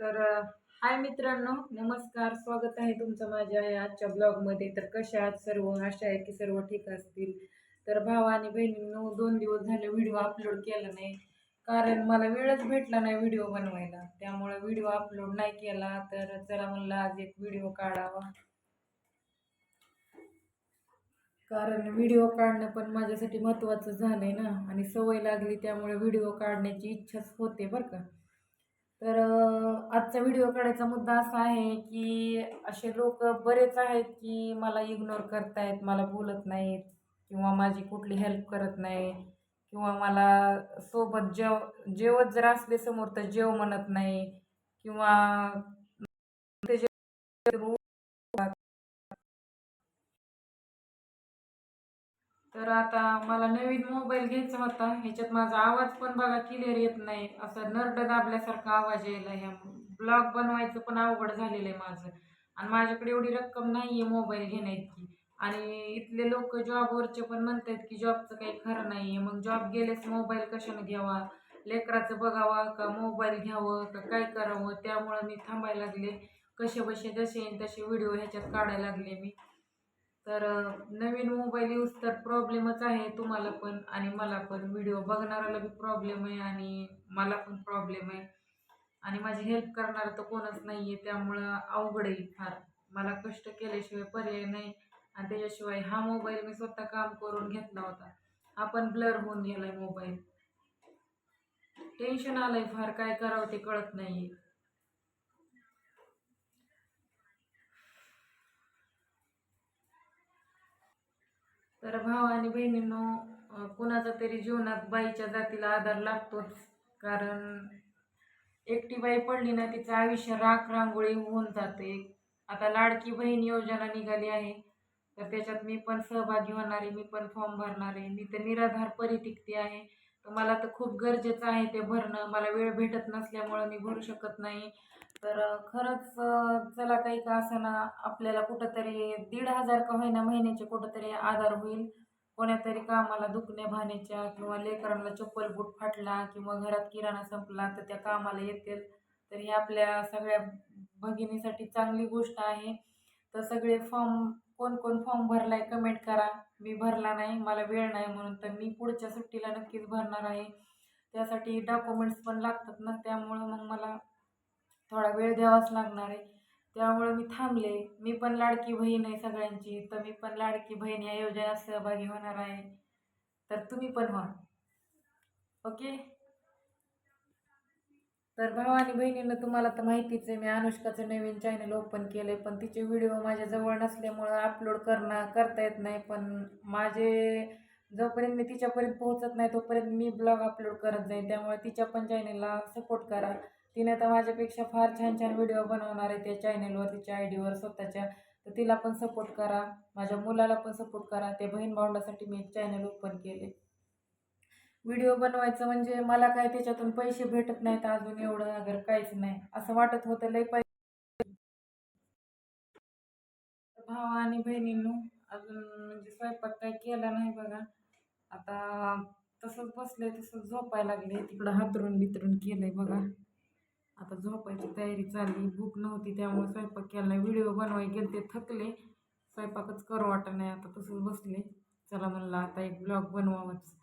तर हाय मित्रांनो नमस्कार. स्वागत आहे तुमचं माझ्या या आजच्या ब्लॉगमध्ये. तर कशा आहात सर्व? आशा आहे की सर्व ठीक असतील. तर भाव आणि बहिणींनो दोन दिवस झाले व्हिडिओ अपलोड केला नाही. कारण मला वेळच भेटला नाही व्हिडिओ बनवायला. त्यामुळे व्हिडिओ अपलोड नाही केला. तर चला म्हणलं आज एक व्हिडिओ काढावा. कारण व्हिडिओ काढणं पण माझ्यासाठी महत्त्वाचं झालं आहे ना. आणि सवय लागली त्यामुळे व्हिडिओ काढण्याची इच्छाच होते बरं का. तर आजचा व्हिडिओ काढायचा मुद्दा असा आहे की असे लोक बरेच आहेत की मला इग्नोर करतायत मला बोलत नाहीत किंवा माझी कुठली हेल्प करत नाही किंवा मला सोबत जेव जेवत जर असले समोर तर जेव म्हणत नाही किंवा ते जे- तर आता मला नवीन मोबाईल घ्यायचा होता. ह्याच्यात माझा आवाज पण बघा क्लिअर येत नाही. असा नरड दाबल्यासारखा आवाज यायला ह्या ब्लॉग बनवायचं पण अवघड झालेलं आहे माझं. आणि माझ्याकडे एवढी रक्कम नाही आहे मोबाईल घेण्याइतकी आणि इथले लोक जॉबवरचे पण म्हणतात की जॉबचं काही खरं नाही आहे मग जॉब गेलेच मोबाईल कशानं घ्यावा? लेकराचं बघावा का? मोबाईल घ्यावं? का काय करावं? त्यामुळं मी थांबायला लागले. कसे बसे जसे येईन तसे व्हिडिओ ह्याच्यात काढायला लागले मी. तर नवीन मोबाईल यूज तर प्रॉब्लेमच आहे तुम्हाला पण आणि मला पण. व्हिडिओ बघणाऱ्याला बी प्रॉब्लेम आहे आणि मला पण प्रॉब्लेम आहे. आणि माझी हेल्प करणारं तर कोणच नाही आहे त्यामुळं अवघड आहे फार. मला कष्ट केल्याशिवाय पर्याय नाही आणि त्याच्याशिवाय हा मोबाईल मी स्वतः काम करून घेतला होता. हा पण ब्लर होऊन गेलाय मोबाईल टेन्शन आलंय फार काय करावं ते कळत नाही तर भाव आणि बहिणींनो कुणाचा तरी जीवनात बाईच्या जातीला आधार लागतोच. कारण एकटी बाई पडली ना तिचं आयुष्य राख रांगोळी होऊन जाते. आता लाडकी बहीण योजना निघाली आहे. तर त्याच्यात मी पण सहभागी होणार आहे मी पण फॉर्म भरणार आहे. मी तर निराधार परितिक्ती आहे. मला तर खूप गरजेचं आहे ते भरणं. मला वेळ भेटत नसल्यामुळं मी भरू शकत नाही. तर खरंच चला काही का ना आपल्याला कुठंतरी दीड हजार का होईना महिन्याचे कुठंतरी आधार होईल. कोण्यातरी कामाला दुखण्या भाण्याच्या किंवा लेकरांना चप्पल बूट फाटला किंवा घरात किराणा संपला तर त्या कामाला येतील. तर ही आपल्या सगळ्या भगिनीसाठी चांगली गोष्ट आहे. तर सगळे फॉर्म कोण कोण फॉर्म भरलाय कमेंट करा. मी भरला नाही मला वेळ नाही म्हणून तर मी पुढच्या सुट्टीला नक्कीच भरणार आहे. त्यासाठी डॉक्युमेंट्स पण लागतात ना त्यामुळं मग मला थोडा वेळ द्यावाच लागणार आहे. त्यामुळे मी थांबले. मी पण लाडकी बहीण आहे सगळ्यांची तर मी पण लाडकी बहीण या योजनेत सहभागी होणार आहे. तर तुम्ही पण व्हा. ओके? तर भाऊ आणि बहिणीनं तुम्हाला तर माहितीच आहे मी अनुष्काचं नवीन चॅनल ओपन केलं आहे पण तिचे व्हिडिओ माझ्याजवळ नसल्यामुळं अपलोड करणं करता येत नाही. पण माझे जोपर्यंत मी तिच्यापर्यंत पोहोचत नाही तोपर्यंत मी ब्लॉग अपलोड करत जाईन. त्यामुळे तिच्या पण चॅनलला सपोर्ट करा. तिने तर माझ्यापेक्षा फार छान छान व्हिडिओ बनवणार आहे त्या चॅनलवर तिच्या आय डीवर स्वतःच्या. तर तिला पण सपोर्ट करा. माझ्या मुलाला पण सपोर्ट करा. ते बहीण भावंडासाठी मी एक चॅनल ओपन केले व्हिडिओ बनवायचं म्हणजे मला काय त्याच्यातून पैसे भेटत नाहीत अजून एवढं अगर काहीच नाही. असं वाटत होतं लय पैसे भावा आणि बहिणींनो अजून म्हणजे स्वयंपाक काय केला नाही बघा. आता तसंच बसले तसंच झोपायला लागले. तिकडं हातरून बितरून केलंय बघा. आता झोपायची तयारी चालली. भूक नव्हती त्यामुळे स्वयंपाक केला. नाही व्हिडिओ बनवाय गेले ते थकले. स्वयंपाकच करू वाटत नाही. आता तसंच बसले. चला म्हणलं आता एक ब्लॉग बनवावंच.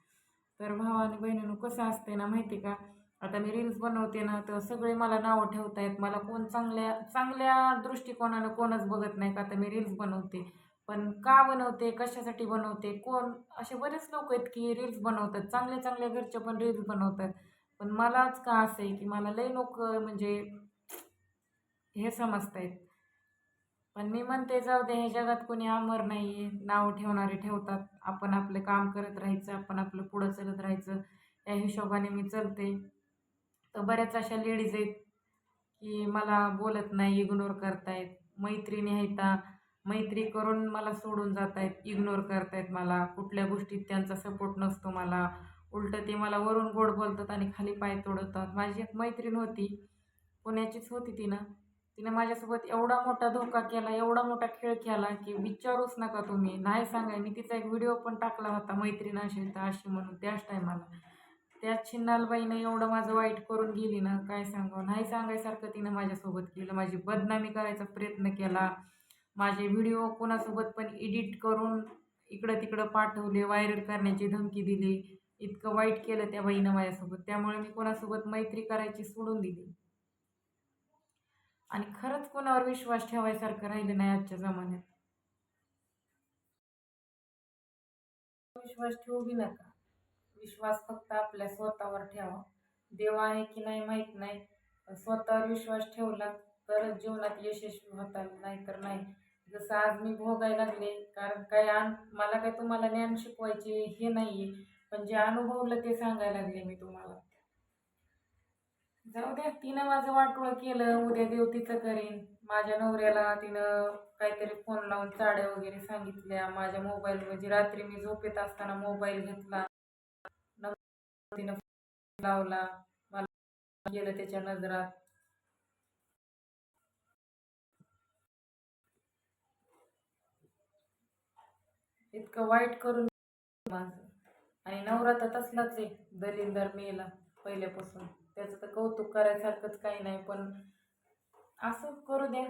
तर भावा आणि बहिणीनं कसं असते ना माहिती का? आता मी रील्स बनवते ना तर सगळे मला नावं ठेवतायत. मला कोण चांगल्या चांगल्या दृष्टिकोनानं कोणच बघत नाही का? आता मी रील्स बनवते. पण का बनवते? कशासाठी बनवते? कोण? असे बरेच लोक आहेत की रील्स बनवतात. चांगल्या चांगल्या घरचे पण रील्स बनवतात. पण मलाच का असं आहे की मला लई लोक म्हणजे हे समजत आहेत पण मी म्हणते जाऊ दे हे जगात कोणी अमर नाही आहे नाव ठेवणारे ठेवतात. आपण आपलं काम करत राहायचं आपण आपलं पुढं चलत राहायचं. या हिशोबाने मी चलते. तर बऱ्याच अशा लेडीज आहेत की मला बोलत नाही इग्नोर करतायत. मैत्रिणी आहेत मैत्री करून मला सोडून जात आहेत इग्नोर करतायत मला. कुठल्या गोष्टीत त्यांचा सपोर्ट नसतो मला. उलटं ते मला वरून गोड बोलतात आणि खाली पाय तोडवतात माझी एक मैत्रीण होती. पुण्याचीच होती ती ना. तिने माझ्यासोबत एवढा मोठा धोका केला एवढा मोठा खेळ केला की विचारूच नका तुम्ही. नाही सांगाय मी तिचा एक व्हिडिओ पण टाकला होता मैत्रीण असेल तर अशी म्हणून त्याच टायमाला त्या छिन्नालबाईनं एवढं माझं वाईट करून गेली ना काय सांगावं? नाही सांगायसारखं तिनं माझ्यासोबत केलं. माझी बदनामी करायचा प्रयत्न केला. माझे व्हिडिओ कोणासोबत पण एडिट करून इकडं तिकडं पाठवले व्हायरल करण्याची धमकी दिली. इतकं वाईट केलं त्या बाईनं माझ्यासोबत. त्यामुळे मी कोणासोबत मैत्री करायची सोडून दिली. आणि खरंच कोणावर विश्वास ठेवायसारखं राहिलं नाही आजच्या जमान्यात? विश्वास ठेवू बी नका. विश्वास फक्त आपल्या स्वतःवर ठेवा. देव आहे की नाही माहीत नाही. स्वतःवर विश्वास ठेवला तरच जीवनात यशस्वी होता नाही तर नाही. जसं आज मी भोगायला लागले कारण काय अन मला काय तुम्हाला ज्ञान शिकवायचे हे नाही आहे पण जे अनुभवलं ते सांगायला लागले मी तुम्हाला. जाऊ द्या तिनं माझं वाटोळं केलं उद्या देव तिचं करीन. माझ्या नवऱ्याला तिनं काहीतरी फोन लावून चाड्या वगैरे सांगितल्या. माझ्या मोबाईल म्हणजे रात्री मी झोपेत असताना मोबाईल घेतला. तिनं लावला. मला गेलं त्याच्या नजरात. इतकं वाईट करून माझं. आणि नवरा तर तसलाच आहे दलिंदर मेला पहिल्यापासून. त्याचं तर कौतुक करायसारखंच काही नाही पण असं करू द्या.